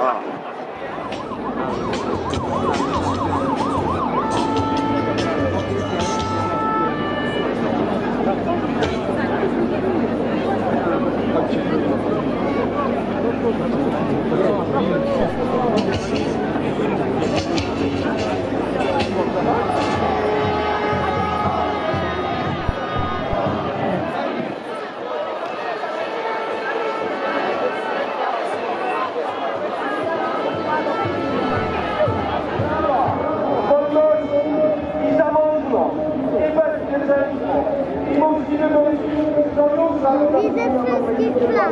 A. wolności Widzę wszystkich flag.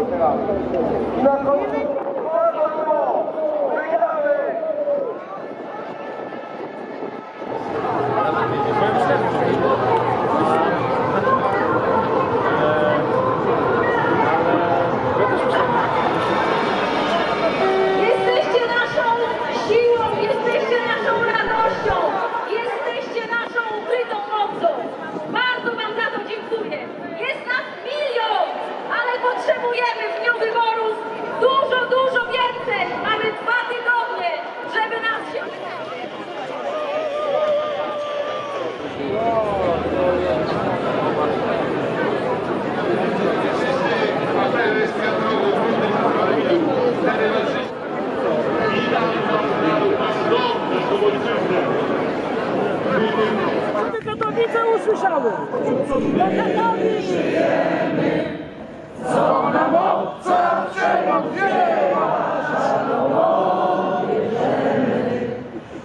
Katowice usłyszały! Do Katowic!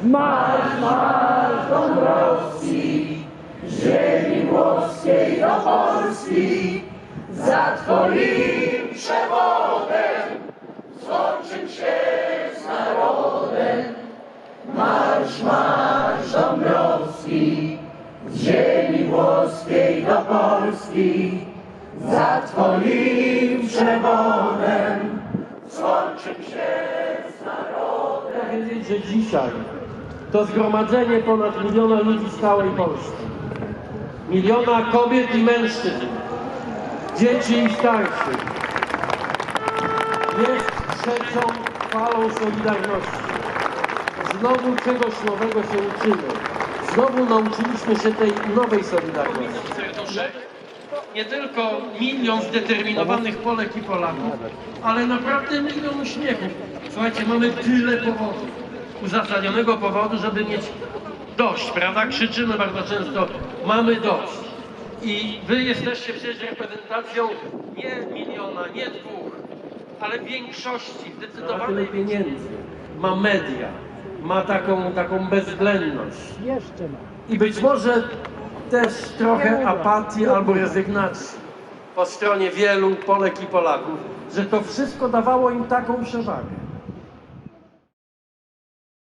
Marsz, marsz Dąbrowski, ziemi włoskiej do Polski, za twoim przewodem złączył się z narodem. Marsz, marsz Dąbrowski, z ziemi Polski, za twoim przewodem złączył się z narodem. powiedzieć, że dzisiaj to zgromadzenie ponad miliona ludzi z całej Polski, miliona kobiet i mężczyzn, dzieci i starszych, jest trzecią falą Solidarności. Znowu czegoś nowego się uczymy. Znowu nauczyliśmy się tej nowej Solidarności. Nie tylko milion zdeterminowanych Polek i Polaków, ale naprawdę milion uśmiechów. Słuchajcie, mamy tyle powodów, uzasadnionego powodu, żeby mieć dość, prawda? Krzyczymy bardzo często, mamy dość. I wy jesteście przecież reprezentacją nie miliona, nie dwóch, ale większości, zdecydowanej pieniędzy. Ma media, ma taką, taką bezwzględność. Jeszcze ma. I być może też trochę apatii albo rezygnacji po stronie wielu Polek i Polaków, że to wszystko dawało im taką przewagę.